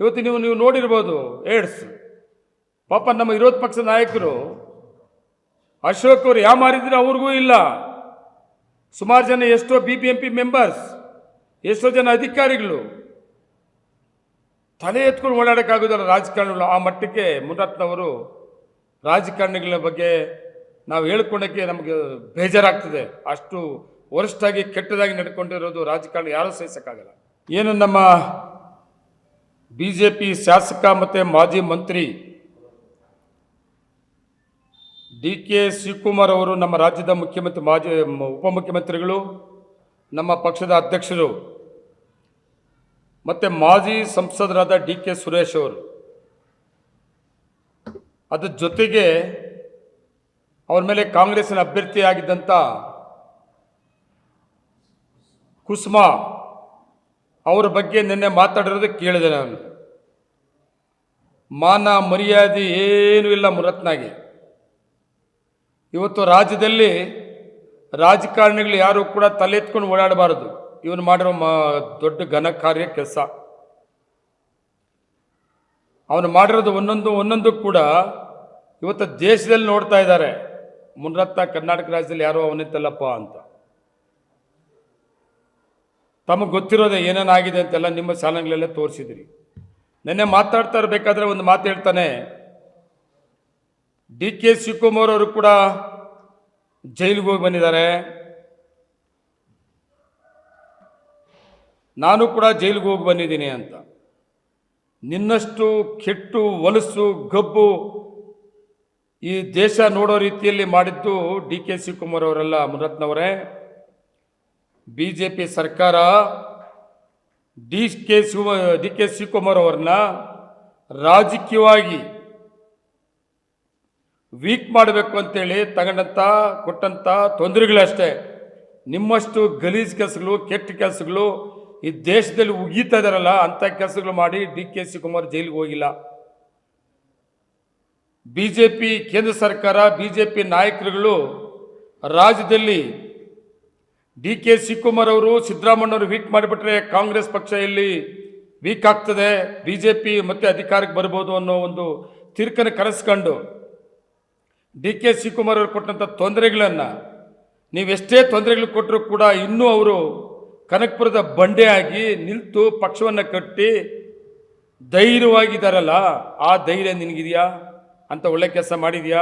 ಇವತ್ತು ನೀವು ನೀವು ನೋಡಿರ್ಬೋದು, ಏಡ್ಸ್. ಪಾಪ ನಮ್ಮ ವಿರೋಧ ಪಕ್ಷದ ನಾಯಕರು, ಅಶೋಕ್ ಅವರು ಯಾವ ಮಾರಿದ್ರೆ ಅವ್ರಿಗೂ ಇಲ್ಲ. ಸುಮಾರು ಜನ ಎಷ್ಟೋ B B M P members ಎಷ್ಟೋ ಜನ ಅಧಿಕಾರಿಗಳು ತಲೆ ಎತ್ಕೊಂಡು ಓಡಾಡೋಕ್ಕಾಗೋದಲ್ಲ ರಾಜಕಾರಣಿಗಳು. ಆ ಮಟ್ಟಕ್ಕೆ ಮುನರತ್ನವರು ರಾಜಕಾರಣಿಗಳ ಬಗ್ಗೆ ನಾವು ಹೇಳ್ಕೊಳಕ್ಕೆ ನಮಗೆ ಬೇಜಾರಾಗ್ತದೆ. ಅಷ್ಟು ವರಿಷ್ಠಾಗಿ ಕೆಟ್ಟದಾಗಿ ನಡ್ಕೊಂಡಿರೋದು ರಾಜಕಾರಣ, ಯಾರೂ ಸಹಿಸೋಕ್ಕಾಗಲ್ಲ. ಏನು ನಮ್ಮ ಬಿ ಜೆ ಪಿ ಶಾಸಕ ಮತ್ತು ಮಾಜಿ ಮಂತ್ರಿ ಡಿ ಕೆ ಶಿವಕುಮಾರ್ ಅವರು ನಮ್ಮ ರಾಜ್ಯದ ಮುಖ್ಯಮಂತ್ರಿ, ಮಾಜಿ ಉಪಮುಖ್ಯಮಂತ್ರಿಗಳು, ನಮ್ಮ ಪಕ್ಷದ ಅಧ್ಯಕ್ಷರು, ಮತ್ತು ಮಾಜಿ ಸಂಸದರಾದ ಡಿ ಕೆ ಸುರೇಶ್ ಅವರು. ಅದ್ರ ಜೊತೆಗೆ ಅವರ ಮೇಲೆ ಕಾಂಗ್ರೆಸ್ಸಿನ ಅಭ್ಯರ್ಥಿಯಾಗಿದ್ದಂಥ ಕುಸುಮಾ ಅವರ ಬಗ್ಗೆ ನಿನ್ನೆ ಮಾತಾಡಿರೋದು ಕೇಳಿದೆ ನಾನು. ಮಾನ ಮರ್ಯಾದೆ ಏನೂ ಇಲ್ಲ ಮುರತ್ನಾಗೆ. ಇವತ್ತು ರಾಜ್ಯದಲ್ಲಿ ರಾಜಕಾರಣಿಗಳು ಯಾರು ಕೂಡ ತಲೆ ಎತ್ಕೊಂಡು ಓಡಾಡಬಾರದು. ಇವನು ಮಾಡಿರೋ ಮಾ, ದೊಡ್ಡ ಘನ ಕಾರ್ಯ ಕೆಲಸ. ಅವನು ಮಾಡಿರೋದು ಒಂದೊಂದು ಒಂದೊಂದು ಕೂಡ ಇವತ್ತು ದೇಶದಲ್ಲಿ ನೋಡ್ತಾ ಇದ್ದಾರೆ. ಮುನ್ರತ್ನ ಕರ್ನಾಟಕ ರಾಜ್ಯದಲ್ಲಿ ಯಾರೋ ಅವನಿತ್ತಲ್ಲಪ್ಪ ಅಂತ. ತಮಗೆ ಗೊತ್ತಿರೋದೆ ಏನೇನಾಗಿದೆ ಅಂತೆಲ್ಲ ನಿಮ್ಮ ಸಾಲಂಗ್ಳೆಲ್ಲ ತೋರಿಸಿದ್ರಿ. ನಿನ್ನೆ ಮಾತಾಡ್ತಾ ಇರಬೇಕಾದ್ರೆ ಒಂದು ಮಾತು ಹೇಳ್ತಾನೆ, ಡಿ ಕೆ ಶಿವಕುಮಾರ್ ಅವರು ಕೂಡ ಜೈಲಿಗೆ ಹೋಗಿ ಬಂದಿದ್ದಾರೆ. ನಾನು ಕೂಡ ಜೈಲಿಗೆ ಹೋಗಿ ಬಂದಿದ್ದೀನಿ ಅಂತ. ನಿನ್ನಷ್ಟು ಕೆಟ್ಟು ಒಲಸು ಗಬ್ಬು ಈ ದೇಶ ನೋಡೋ ರೀತಿಯಲ್ಲಿ ಮಾಡಿದ್ದು ಡಿ ಕೆ ಶಿವಕುಮಾರ್ ಅವರೆಲ್ಲ ಮುನರತ್ನವರೇ ಬಿ ಜೆ ಪಿ ಸರ್ಕಾರ D K Shiva, D K Shivakumar ಅವ್ರನ್ನ ರಾಜಕೀಯವಾಗಿ ವೀಕ್ ಮಾಡಬೇಕು ಅಂತೇಳಿ ತಗೊಂಡಂಥ ಕೊಟ್ಟಂಥ ತೊಂದರೆಗಳಷ್ಟೇ. ನಿಮ್ಮಷ್ಟು ಗಲೀಜ್ ಕೆಲಸಗಳು, ಕೆಟ್ಟ ಕೆಲಸಗಳು ಈ ದೇಶದಲ್ಲಿ ಉಗೀತಾ ಇದಾರಲ್ಲ, ಅಂಥ ಕೆಲಸಗಳು ಮಾಡಿ ಡಿ ಕೆ ಶಿವಕುಮಾರ್ ಜೈಲಿಗೆ ಹೋಗಿಲ್ಲ. ಬಿ ಜೆ ಪಿ ಕೇಂದ್ರ ಸರ್ಕಾರ ಬಿ ಜೆ ಪಿ ನಾಯಕರುಗಳು ರಾಜ್ಯದಲ್ಲಿ ಡಿ ಕೆ ಶಿವಕುಮಾರ್ ಅವರು ಸಿದ್ದರಾಮಣ್ಣವರು ವೀಕ್ ಮಾಡಿಬಿಟ್ರೆ ಕಾಂಗ್ರೆಸ್ ಪಕ್ಷ ಇಲ್ಲಿ ವೀಕ್ ಆಗ್ತದೆ ಬಿ ಜೆ ಪಿ ಮತ್ತೆ ಅಧಿಕಾರಕ್ಕೆ ಬರ್ಬೋದು ಅನ್ನೋ ಒಂದು ತೀರ್ಕನ್ನು ಕರೆಸ್ಕೊಂಡು ಡಿ ಕೆ ಶಿವಕುಮಾರ್ ಅವರು ಕೊಟ್ಟಂಥ ತೊಂದರೆಗಳನ್ನು ನೀವೆಷ್ಟೇ ತೊಂದರೆಗಳು ಕೊಟ್ಟರೂ ಕೂಡ ಇನ್ನೂ ಅವರು ಕನಕಪುರದ ಬಂಡೆಯಾಗಿ ನಿಂತು ಪಕ್ಷವನ್ನು ಕಟ್ಟಿ ಧೈರ್ಯವಾಗಿದ್ದಾರಲ್ಲ ಆ ಧೈರ್ಯ ನಿನಗಿದೆಯಾ? ಅಂತ ಒಳ್ಳೆ ಕೆಲಸ ಮಾಡಿದ್ಯಾ?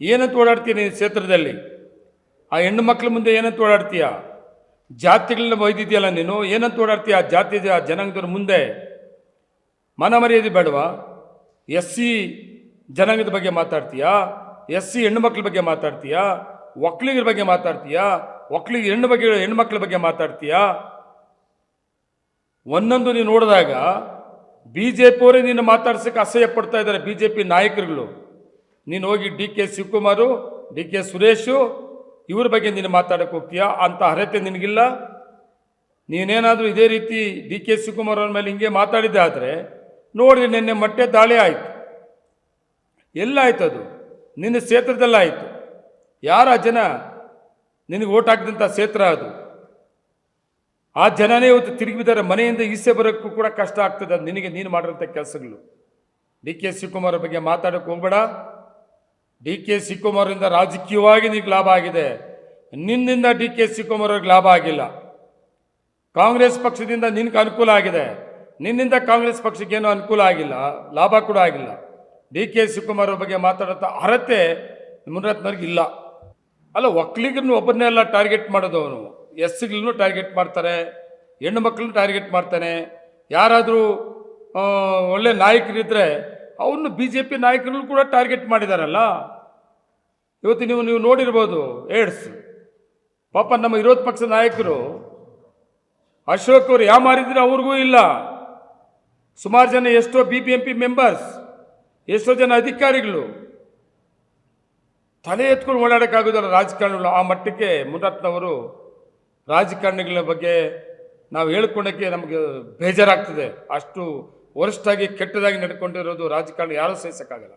ಏನಂತ ಓಡಾಡ್ತೀನಿ ಕ್ಷೇತ್ರದಲ್ಲಿ? ಆ ಹೆಣ್ಣು ಮಕ್ಕಳ ಮುಂದೆ ಏನಂತ ಓಡಾಡ್ತೀಯ? ಜಾತಿಗಳನ್ನ ಒಯ್ದಿದ್ಯಲ್ಲ ನೀನು? ಏನಂತ ಓಡಾಡ್ತೀಯ? ಆ ಜಾತಿ ಜನಾಂಗದವ್ರ ಮುಂದೆ. ಮನ ಮರ್ಯಾದೆ ಬೇಡವಾ? ಎಸ್ ಸಿ ಜನಾಂಗದ ಬಗ್ಗೆ ಮಾತಾಡ್ತೀಯಾ? ಎಸ್ ಸಿ ಹೆಣ್ಣು ಮಕ್ಕಳ ಬಗ್ಗೆ ಮಾತಾಡ್ತೀಯಾ? ಒಕ್ಕಲಿಗರ ಬಗ್ಗೆ ಮಾತಾಡ್ತೀಯಾ? ಒಕ್ಕಲಿಗ ಹೆಣ್ಣು ಬಗ್ಗೆ, ಹೆಣ್ಣು ಹೆಣ್ಮಕ್ಳ ಬಗ್ಗೆ ಮಾತಾಡ್ತೀಯಾ? ಒಂದೊಂದು ನೀನು ನೋಡಿದಾಗ ಬಿ ಜೆ ಪಿಯವರೇ ನೀನು ಮಾತಾಡ್ಸಕ್ಕೆ ಅಸಹ್ಯ ಪಡ್ತಾ ಇದ್ದಾರೆ ಬಿ ಜೆ ಪಿ ನಾಯಕರುಗಳು. ನೀನು ಹೋಗಿ D K Shivakumar, D K Suresh ಇವ್ರ ಬಗ್ಗೆ ನೀನು ಮಾತಾಡಕ್ಕೆ ಹೋಗ್ತೀಯಾ? ಅಂತ ಅರ್ಹತೆ ನಿನಗಿಲ್ಲ? ನೀನೇನಾದರೂ ಇದೇ ರೀತಿ ಡಿ ಕೆ ಶಿವಕುಮಾರ್ ಅವ್ರ ಮೇಲೆ ಹಿಂಗೆ ಮಾತಾಡಿದ್ದೆ ಆದರೆ ನೋಡಿ ನಿನ್ನೆ ಮೊಟ್ಟೆ ದಾಳಿ ಆಯಿತು. ಎಲ್ಲಾಯ್ತು ಅದು. ನಿನ್ನ ಕ್ಷೇತ್ರದಲ್ಲಾಯಿತು ಯಾರ ಜನ ನಿನಗೆ ಓಟ್ ಹಾಕಿದಂಥ ಕ್ಷೇತ್ರ ಅದು? ಆ ಜನನೇ ಇವತ್ತು ತಿರುಗಿ ಬಿದ್ದಾರೆ. ಮನೆಯಿಂದ ಈಸೆ ಬರೋಕ್ಕೂ ಕೂಡ ಕಷ್ಟ ಆಗ್ತದೆ. ಅದು ನಿನಗೆ, ನೀನು ಮಾಡಿರೋಂಥ ಕೆಲಸಗಳು. ಡಿ ಕೆ ಶಿವಕುಮಾರ್ ಬಗ್ಗೆ ಮಾತಾಡೋಕೆ ಹೋಗ್ಬೇಡ. ಡಿ ಕೆ ಶಿವಕುಮಾರಿಂದ ರಾಜಕೀಯವಾಗಿ ನಿಮಗೆ ಲಾಭ ಆಗಿದೆ. ನಿನ್ನಿಂದ ಡಿ ಕೆ ಶಿವಕುಮಾರ್ ಅವ್ರಿಗೆ ಲಾಭ ಆಗಿಲ್ಲ. ಕಾಂಗ್ರೆಸ್ ಪಕ್ಷದಿಂದ ನಿನಗೆ ಅನುಕೂಲ ಆಗಿದೆ. ನಿನ್ನಿಂದ ಕಾಂಗ್ರೆಸ್ ಪಕ್ಷಕ್ಕೆ ಏನೂ ಅನುಕೂಲ ಆಗಿಲ್ಲ, ಲಾಭ ಕೂಡ ಆಗಿಲ್ಲ. ಡಿ ಕೆ ಶಿವಕುಮಾರ್ ಬಗ್ಗೆ ಮಾತಾಡೋಂಥ ಅರ್ಹತೆ ಮುನರತ್ನವ್ರಿಗೆ ಇಲ್ಲ. ಅಲ್ಲ, ಒಕ್ಕಲಿಗರನ್ನು ಒಬ್ಬರನ್ನೆಲ್ಲ ಟಾರ್ಗೆಟ್ ಮಾಡೋದು ಅವನು ಎಸ್ಸಿಗಳನ್ನು ಟಾರ್ಗೆಟ್ ಮಾಡ್ತಾರೆ, ಹೆಣ್ಣು ಮಕ್ಕಳನ್ನು ಟಾರ್ಗೆಟ್ ಮಾಡ್ತಾನೆ. ಯಾರಾದರೂ ಒಳ್ಳೆ ನಾಯಕರಿದ್ದರೆ ಅವನು ಬಿ ಜೆ ಪಿ ನಾಯಕರನ್ನು ಕೂಡ ಟಾರ್ಗೆಟ್ ಮಾಡಿದಾರಲ್ಲ. ಇವತ್ತು ನೀವು ನೀವು ನೋಡಿರ್ಬೋದು, ಏಡ್ಸ್. ಪಾಪ ನಮ್ಮ ವಿರೋಧ ಪಕ್ಷದ ನಾಯಕರು, ಅಶೋಕ್ ಅವರು ಯಾವ ಮಾರಿದ್ರೆ ಅವ್ರಿಗೂ ಇಲ್ಲ. ಸುಮಾರು ಜನ ಎಷ್ಟೋ B B M P members ಎಷ್ಟೋ ಜನ ಅಧಿಕಾರಿಗಳು ತಲೆ ಎತ್ಕೊಂಡು ಓಡಾಡೋಕ್ಕಾಗೋದಲ್ಲ ರಾಜಕಾರಣಿಗಳು. ಆ ಮಟ್ಟಕ್ಕೆ ಮುನರತ್ನವರು ರಾಜಕಾರಣಿಗಳ ಬಗ್ಗೆ ನಾವು ಹೇಳ್ಕೊಳಕ್ಕೆ ನಮಗೆ ಬೇಜಾರಾಗ್ತದೆ. ಅಷ್ಟು ವರ್ಷಾಗಿ ಕೆಟ್ಟದಾಗಿ ನಡ್ಕೊಂಡಿರೋದು ರಾಜಕಾರಣ, ಯಾರೂ ಸಹಿಸಕ್ಕಾಗಲ್ಲ.